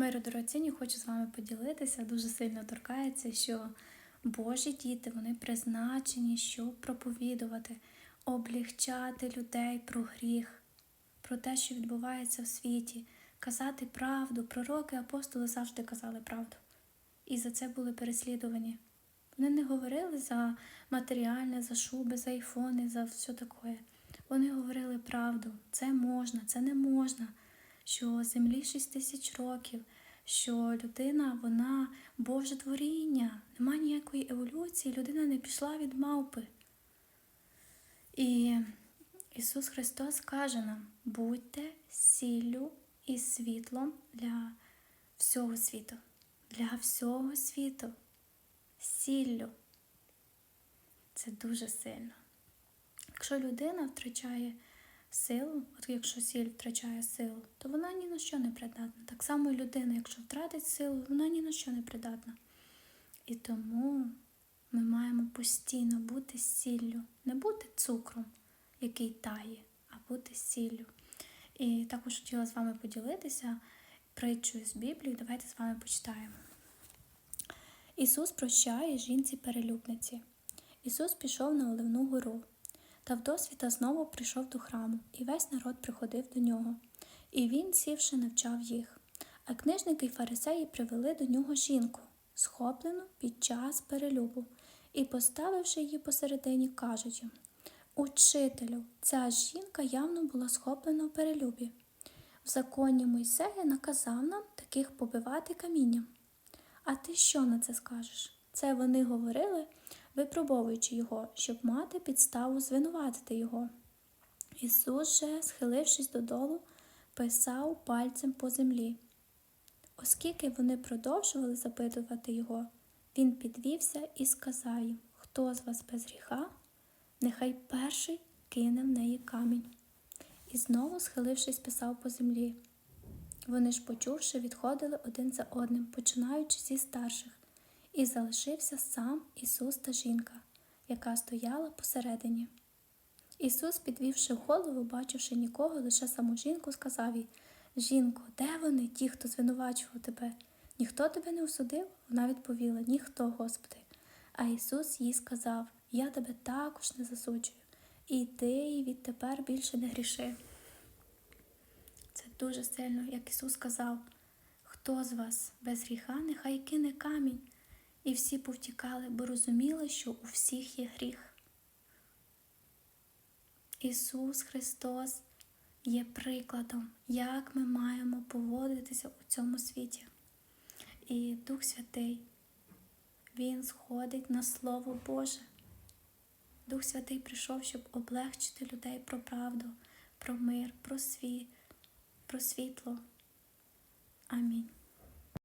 Миру дорогоцінні, хочу з вами поділитися. Дуже сильно торкається, що Божі діти вони призначені, щоб проповідувати, облігчати людей про гріх, про те, що відбувається в світі, казати правду. Пророки, апостоли завжди казали правду. І за це були переслідувані. Вони не говорили за матеріальне, за шуби, за айфони, за все таке. Вони говорили правду. Це можна, це не можна. Що землі 6 тисяч років, що людина, вона Боже творіння, нема ніякої еволюції, людина не пішла від мавпи. І Ісус Христос каже нам: будьте сіллю і світлом для всього світу, для всього світу, сіллю. Це дуже сильно. Якщо людина втрачає силу, от якщо сіль втрачає силу, то вона ні на що не придатна. Так само і людина, якщо втратить силу, вона ні на що не придатна. І тому ми маємо постійно бути сіллю, не бути цукром, який тає, а бути сіллю. І також хотіла з вами поділитися притчою з Біблії. Давайте з вами почитаємо. Ісус прощає жінці перелюбниці. Ісус пішов на Оливну гору. Та вдосвіта знову прийшов до храму, і весь народ приходив до нього. І він, сівши, навчав їх. А книжники й фарисеї привели до нього жінку, схоплену під час перелюбу, і, поставивши її посередині, кажуть їм Учителю, ця жінка явно була схоплена в перелюбі. В законі Мойсея наказав нам таких побивати камінням. А ти що на це скажеш? Це вони говорили, випробовуючи його, щоб мати підставу звинуватити його. Ісус же, схилившись додолу, писав пальцем по землі. Оскільки вони продовжували запитувати його, він підвівся і сказав їм, хто з вас без гріха, нехай перший кине в неї камінь. І знову, схилившись, писав по землі. Вони ж, почувши, відходили один за одним, починаючи зі старших, і залишився сам Ісус та жінка, яка стояла посередині. Ісус, підвівши голову, бачивши нікого, лише саму жінку, сказав їй Жінко, де вони, ті, хто звинувачував тебе? Ніхто тебе не осудив? Вона відповіла Ніхто, Господи. А Ісус їй сказав Я тебе також не засуджую, і ти відтепер більше не гріши. Це дуже сильно, як Ісус сказав, хто з вас без гріха, нехай кине камінь. І всі повтікали, бо розуміли, що у всіх є гріх. Ісус Христос є прикладом, як ми маємо поводитися у цьому світі. І Дух Святий, Він сходить на Слово Боже. Дух Святий прийшов, щоб облегчити людей про правду, про мир, про світ, про світло. Амінь.